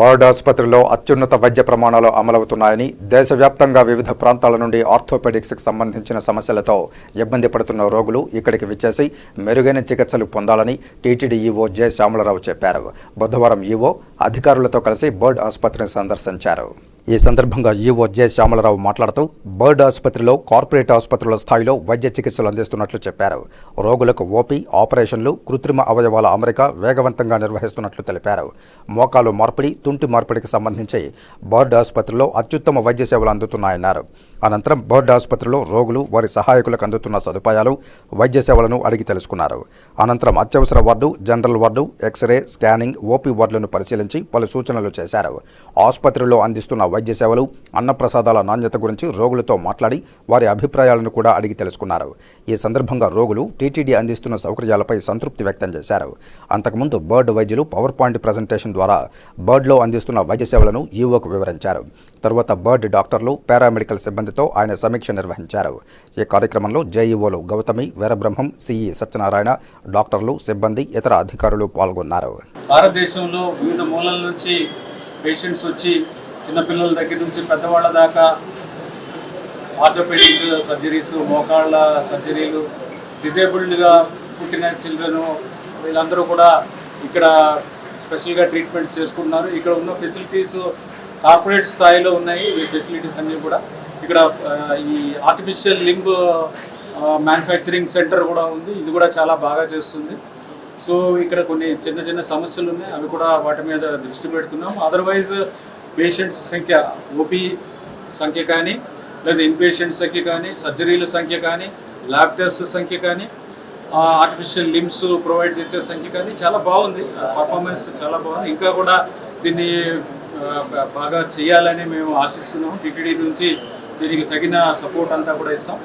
Bird ఆసుపత్రిలో అత్యున్నత వైద్య ప్రమాణాలు అమలవుతున్నాయని దేశవ్యాప్తంగా వివిధ ప్రాంతాల నుండి ఆర్థోపెడిక్స్కి సంబంధించిన సమస్యలతో ఇబ్బంది పడుతున్న రోగులు ఇక్కడికి విచ్చేసి మెరుగైన చికిత్సలు పొందాలని టీటీడీ ఈవో జె. శ్యామలరావు చెప్పారు. బుధవారం ఈవో అధికారులతో కలిసి బర్డ్ ఆసుపత్రిని సందర్శించారు. ఈ సందర్భంగా ఈవో జె శ్యామలరావు మాట్లాడుతూ బర్డ్ ఆసుపత్రిలో కార్పొరేట్ ఆసుపత్రుల స్థాయిలో వైద్య చికిత్సలు అందిస్తున్నట్లు చెప్పారు. రోగులకు ఓపీ ఆపరేషన్లు కృత్రిమ అవయవాల అమరిక వేగవంతంగా నిర్వహిస్తున్నట్లు తెలిపారు. మోకాలు మార్పిడి తుంటి మార్పిడికి సంబంధించి బర్డ్ ఆసుపత్రిలో అత్యుత్తమ వైద్య సేవలు అందుతున్నాయన్నారు. అనంతరం బర్డ్ ఆసుపత్రిలో రోగులు వారి సహాయకులకు అందుతున్న సదుపాయాలు వైద్య సేవలను అడిగి తెలుసుకున్నారు. అనంతరం అత్యవసర ward general ward X ray scanning OP వార్డులను పరిశీలించి పలు సూచనలు చేశారు. ఆసుపత్రిలో అందిస్తున్న వైద్య సేవలు అన్నప్రసాదాల నాణ్యత గురించి రోగులతో మాట్లాడి వారి అభిప్రాయాలను కూడా అడిగి తెలుసుకున్నారు. ఈ సందర్భంగా రోగులు టీటీడీ అందిస్తున్న సౌకర్యాలపై సంతృప్తి వ్యక్తం చేశారు. అంతకుముందు బర్డ్ వైద్యులు పవర్ పాయింట్ ప్రజెంటేషన్ ద్వారా బర్డ్లో అందిస్తున్న వైద్య సేవలను ఈవోకు వివరించారు. తరువాత బర్డ్ డాక్టర్లు పారామెడికల్ సిబ్బందితో ఆయన సమీక్ష నిర్వహించారు. ఈ కార్యక్రమంలో జేఈఓలు గౌతమి వీరబ్రహ్మం సిఈ సత్యనారాయణ డాక్టర్లు సిబ్బంది ఇతర అధికారులు పాల్గొన్నారు. భారతదేశంలో వివిధ మూలల నుంచి పేషెంట్స్ వచ్చి చిన్నపిల్లల దగ్గర నుంచి పెద్దవాళ్ళ దాకా ఆర్థోపెడిక్ సర్జరీస్ మోకాళ్ళ సర్జరీలు డిజేబుల్డ్గా పుట్టిన చిల్డ్రన్ వీళ్ళందరూ కూడా ఇక్కడ స్పెషల్గా ట్రీట్మెంట్స్ చేసుకుంటున్నారు. ఇక్కడ ఉన్న ఫెసిలిటీస్ కార్పొరేట్ స్థాయిలో ఉన్నాయి. ఈ ఫెసిలిటీస్ అన్నీ కూడా ఇక్కడ ఈ ఆర్టిఫిషియల్ లింబ్ మ్యానుఫ్యాక్చరింగ్ సెంటర్ కూడా ఉంది. ఇది కూడా చాలా బాగా చేస్తుంది. సో ఇక్కడ కొన్ని చిన్న చిన్న సమస్యలు ఉన్నాయి. అవి కూడా వాటి మీద దృష్టి పెడుతున్నాం. అదర్వైజ్ పేషెంట్స్ సంఖ్య ఓపీ సంఖ్య కానీ లేదా ఇన్పేషెంట్ సంఖ్య కానీ సర్జరీల సంఖ్య కానీ ల్యాబ్ టెస్ట్ సంఖ్య కానీ ఆర్టిఫిషియల్ లిమ్స్ ప్రొవైడ్ చేసే సంఖ్య కానీ చాలా బాగుంది. పర్ఫార్మెన్స్ చాలా బాగుంది. ఇంకా కూడా దీన్ని బాగా చేయాలని మేము ఆశిస్తున్నాం టీటీడీ నుంచి దీనికి తగిన సపోర్ట్ అంతా కూడా ఇస్తాం.